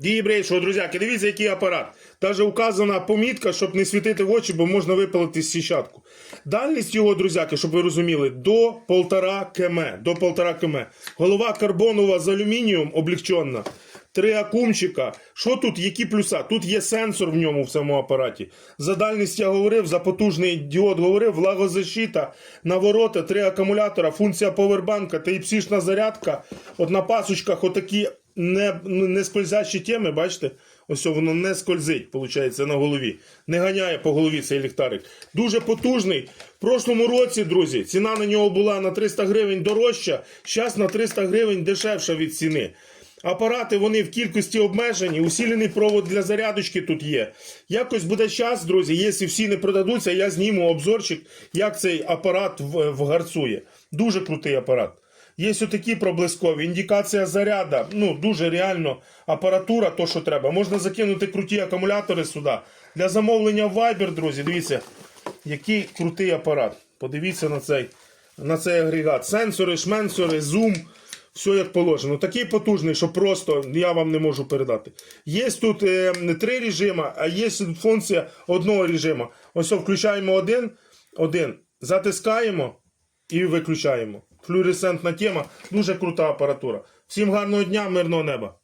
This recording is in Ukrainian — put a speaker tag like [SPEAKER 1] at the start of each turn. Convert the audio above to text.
[SPEAKER 1] Дії що, друзяки, дивіться, який апарат. Даже указана помітка, щоб не світити в очі, бо можна випалити січатку. Дальність його, друзяки, щоб ви розуміли, до 1,5 км. До 1,5 км. Голова карбонова з алюмінієм облегчена. Три акумчика. Що тут, які плюса? Тут є сенсор в ньому в цьому апараті. За дальність я говорив, за потужний діод говорив, влагозащита, навороти, три акумулятора, функція повербанка, тайпсішна зарядка. От на пасочках отакі не, не скользящі теми, бачите? Ось воно не скользить, виходить, на голові. Не ганяє по голові цей ліхтарик. Дуже потужний. В прошлому році, друзі, ціна на нього була на 300 гривень дорожча, зараз на 300 гривень дешевша від ціни. Апарати вони в кількості обмежені, усілений провод для зарядочки тут є. Якось буде час, друзі, якщо всі не продадуться, я зніму обзорчик, як цей апарат вгарцує. Дуже крутий апарат. Є отакі проблискові, індикація заряда, ну дуже реально апаратура, то що треба. Можна закинути круті акумулятори сюди. Для замовлення Viber, друзі, дивіться, який крутий апарат. Подивіться на цей, на цей агрегат. Сенсори, шменсори, зум. Все як положено. Такий потужний, що просто я вам не можу передати. Є тут е, три режима, а є функція одного режиму. Ось включаємо один, один, затискаємо і виключаємо. Флюоресцентна тема, дуже крута апаратура. Всім гарного дня, мирного неба.